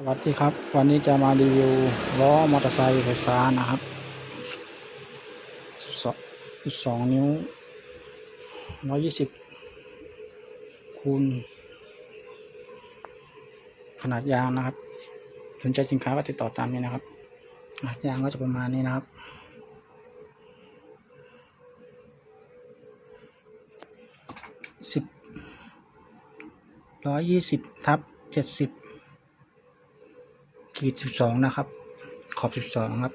สวัสดีครับ วันนี้จะมารีวิวล้อมอเตอร์ไซค์ไฟฟ้านะครับ12นิ้ว120คูณ ขนาดยางนะครับ สนใจสินค้าก็ติดต่อตามนี้นะครับขนาดยางก็จะประมาณนี้นะครับ สิบร้อยยี่สิบทับเจ็ดสิบ ขีดสิบสองนะครับ ขอบสิบสองครับ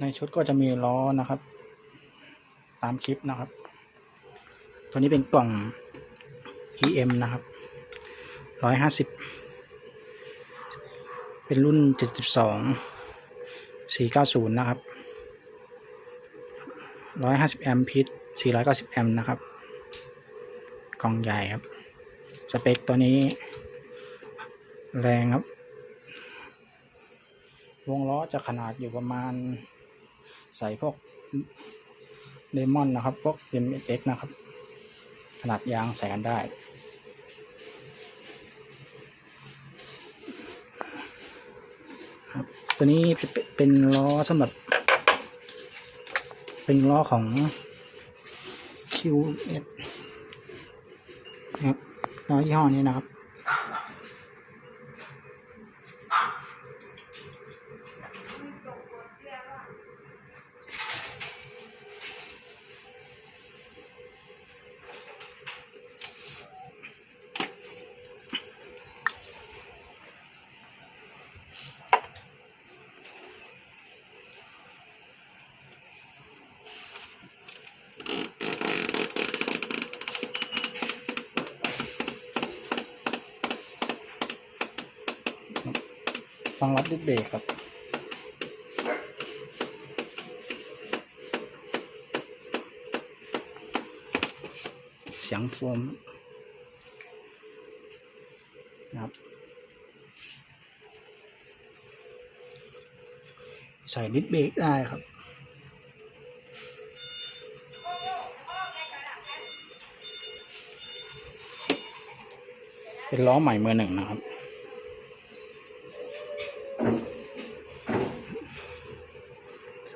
ในชุดก็จะมีล้อนะครับ ตามคลิปนะครับ ตัวนี้เป็นกล่อง EM นะครับร้อยห้าสิบเป็นรุ่นเจ็ดสิบสองสี่เก้าศูนย์นะครับร้อยห้าสิบแอมป์พิษสี่ร้อยเก้าสิบแอมป์นะครับ กล่องใหญ่ครับ สเปคตัวนี้ แรงครับ วงล้อจะขนาดอยู่ประมาณ ใส่พวกเลมอนนะครับ พวก MX นะครับ ขนาดยางใส่กันได้ ครับตัวนี้เป็นล้อสำหรับ เป็นล้อของ QS นะครับ น้อยี่ห้อนี้นะครับ ฟังรับดิสเบรกครับ เสียงโฟมนะครับ ใส่ดิสเบรกได้ครับเป็นล้อใหม่เมือหนึ่งนะครับ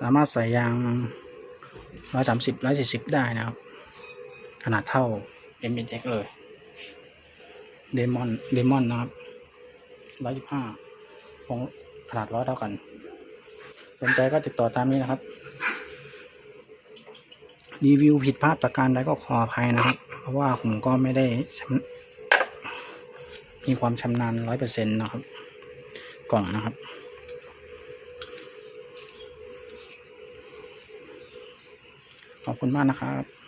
สามารถใส่ยางร้อยสามสิบร้อยสี่สิบได้นะครับ ขนาดเท่า m อ็ x เลยเดมอนเดมอนนะครับร้อยยี่ห้าของขนาดร้อยเท่ากัน สนใจก็ติดต่อตามนี้นะครับ รีวิวผิดพลาดประการใดก็ขออภัยนะครับ เพราะว่าผมก็ไม่ได้มีความชำนาญร้อยเปอร์เซ็นต์นะครับ กล่องนะครับ ขอบคุณมากนะครับ